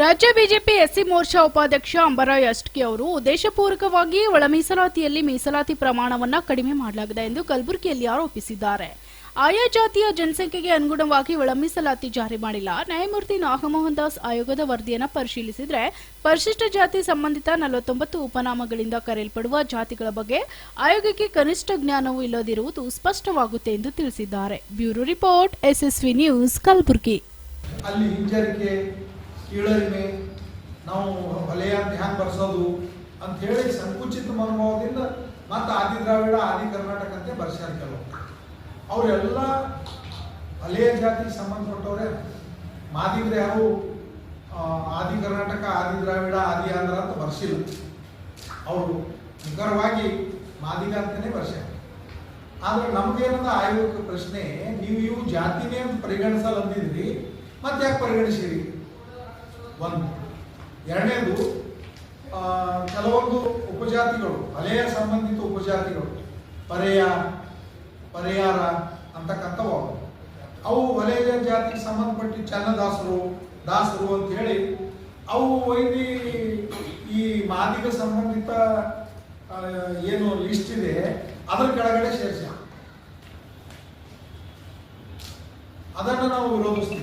ರಾಜ್ಯ BJP SC Morcha ಉಪಾಧ್ಯಕ್ಷ ಅಂಬರಾಯ್ ಅಷ್ಟಕಿ ಅವರು ಉದ್ದೇಶಪೂರ್ವಕವಾಗಿ ಒಳ ಮೀಸಲಾತಿಯಲ್ಲಿ ಮೀಸಲಾತಿ ಪ್ರಮಾಣವನ್ನು ಕಡಿಮೆ ಮಾಡಲಾಗಿದೆ ಎಂದು ಕಲಬುರಗಿಯಲ್ಲಿ ಆರೋಪಿಸಿದ್ದಾರೆ. ಆಯಾ ಜಾತಿಯ ಜನಸಂಖ್ಯೆಗೆ ಅನುಗುಣವಾಗಿ ಒಳ ಮೀಸಲಾತಿ ಜಾರಿ ಮಾಡಿಲ್ಲ. ನ್ಯಾಯಮೂರ್ತಿ ನಾಗಮೋಹನ್ ದಾಸ್ ಆಯೋಗದ ವರದಿಯನ್ನು ಪರಿಶೀಲಿಸಿದರೆ ಪರಿಶಿಷ್ಟ ಜಾತಿ ಸಂಬಂಧಿತ ನಲವತ್ತೊಂಬತ್ತು ಉಪನಾಮಗಳಿಂದ ಕರೆಯಲ್ಪಡುವ ಜಾತಿಗಳ ಬಗ್ಗೆ ಆಯೋಗಕ್ಕೆ ಕನಿಷ್ಠ ಜ್ಞಾನವೂ ಇಲ್ಲದಿರುವುದು ಸ್ಪಷ್ಟವಾಗುತ್ತೆ ಎಂದು ತಿಳಿಸಿದ್ದಾರೆ. Bureau report, SSV news, Kalaburagi. ಕೀಳರಿಮೆ, ನಾವು ವಲಯ ಹ್ಯಾಂಗೆ ಬರ್ಸೋದು ಅಂತ ಹೇಳಿ ಸಂಕುಚಿತ ಮನೋಭಾವದಿಂದ ಮತ್ತು ಆದಿ ದ್ರಾವಿಡ, ಆದಿ ಕರ್ನಾಟಕ ಅಂತ ಬರ್ಸ್ಯಾರ ಕೆಲವು ಅವರೆಲ್ಲ ವಲಯ ಜಾತಿಗೆ ಸಂಬಂಧಪಟ್ಟವ್ರೆ. ಮಾದಿಗ್ರೆ ಯಾರು? ಆದಿ ಕರ್ನಾಟಕ, ಆದಿ ದ್ರಾವಿಡ, ಆದಿ ಆಂಧ್ರ ಅಂತ ಬರ್ಸಿಲ್ಲ. ಅವರು ನಿಖರವಾಗಿ ಮಾದಿಗ ಅಂತಲೇ ಬರ್ಸ್ಯಾರ. ಆದ್ರೆ ನಮ್ಗೇನದ ಆಯೋಗಕ್ಕೆ ಪ್ರಶ್ನೆ, ನೀವು ಇವು ಜಾತಿನೇ ಅಂತ ಪರಿಗಣಿಸಲ್ಲ ಅಂದಿದ್ರಿ, ಮತ್ತೆ ಯಾಕೆ ಪರಿಗಣಿಸಿರಿ? ಒಂದು. ಎರಡನೇದು ಕೆಲವೊಂದು ಉಪಜಾತಿಗಳು ಹಳೆಯ ಸಂಬಂಧಿತ ಉಪಜಾತಿಗಳು, ಪರೆಯ, ಪರಿಹಾರ ಅಂತಕ್ಕಂಥವು ಅವು. ಅವು ವಲಯ ಜಾತಿಗೆ ಸಂಬಂಧಪಟ್ಟು ಚನ್ನದಾಸರು, ದಾಸರು ಅಂತ ಹೇಳಿ, ಅವು ಒಯ್ದು ಈ ಮಾದಿಗ ಸಂಬಂಧಿತ ಏನು ಲಿಸ್ಟ್ ಇದೆ, ಅದರ ಕೆಳಗಡೆ ಸೇರಿಸ ಅದನ್ನು ನಾವು ವಿರೋಧಿಸ್ತೀವಿ.